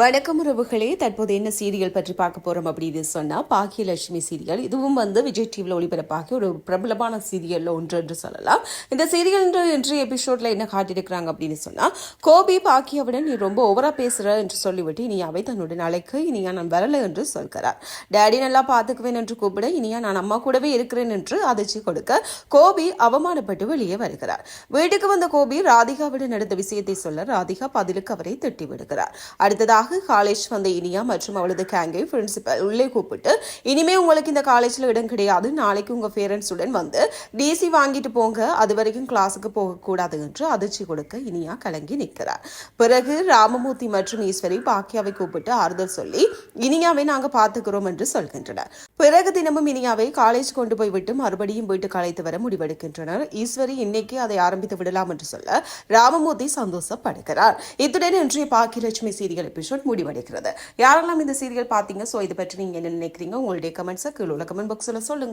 வணக்கம் உறவுகளே. தற்போது என்ன சீரியல் பற்றி பார்க்க போறோம் அப்படின்னு சொன்னா பாக்கியலட்சுமி சீரியல் இதுவும் வந்து விஜய் டிவியில் ஒளிபரப்பாகி ஒரு பிரபலமான சீரியல்ல ஒன்று என்று சொல்லலாம். இந்த சீரியல் என்று எபிசோட்ல என்ன காட்டியிருக்கிறாங்க அப்படின்னு சொன்னா கோபி பாக்கியாவுடன் நீ ரொம்ப ஓவரா பேசுற என்று சொல்லிவிட்டு இனியாவை தன்னுடன் அழைக்க இனியா நான் வரல என்று சொல்கிறார். டேடி நல்லா பாத்துக்குவேன் என்று கூப்பிட இனியா நான் அம்மா கூடவே இருக்கிறேன் என்று அதிர்ச்சி கொடுக்க கோபி அவமானப்பட்டு வெளியே வருகிறார். வீட்டுக்கு வந்த கோபி ராதிகாவிடம் நடந்த விஷயத்தை சொல்ல ராதிகா பதிலுக்கு அவரை திட்டி விடுகிறார் அடுத்ததாக காலேஜ் வந்த இனியா மற்றும் அவளது கேங்கை பிரின்சிபல் உள்ளே கூப்பிட்டு இனிமே உங்களுக்கு இந்த காலேஜ்ல இடம் கிடையாது நாளைக்கு உங்க பேரண்ட்ஸுடன் வந்து டிசி வாங்கிட்டு போங்க அது வரைக்கும் கிளாஸுக்கு போகக்கூடாது என்று அதிர்ச்சி கொடுக்க இனியா கலங்கி நிற்கிறார். பிறகு ராமமூர்த்தி மற்றும் ஈஸ்வரி பாக்கியாவை கூப்பிட்டு ஆறுதல் சொல்லி இனியாவை நாங்க பார்த்துக்கிறோம் என்று சொல்கின்றனர். பிறகு தினமும் இனியாவை காலேஜ் கொண்டு போய் விட்டு மறுபடியும் வீட்டுக்கு அழைத்து வர முடிவெடுக்கின்றனர். ஈஸ்வரி இன்னைக்கு அதை ஆரம்பித்து விடலாம் என்று சொல்ல ராமமூர்த்தி சந்தோஷப்படுகிறார். இத்துடன் இன்றைய பாக்கியலட்சுமி சீரியல் எபிசோட் முடிவடைகிறது. யாரெல்லாம் இந்த சீரியல் பார்த்தீங்க? ஸோ இதை பற்றி நீங்க என்ன நினைக்கிறீங்க? உங்களுடைய கமெண்ட்ஸை கீழே உள்ள கமெண்ட் பாக்ஸில் சொல்லுங்க.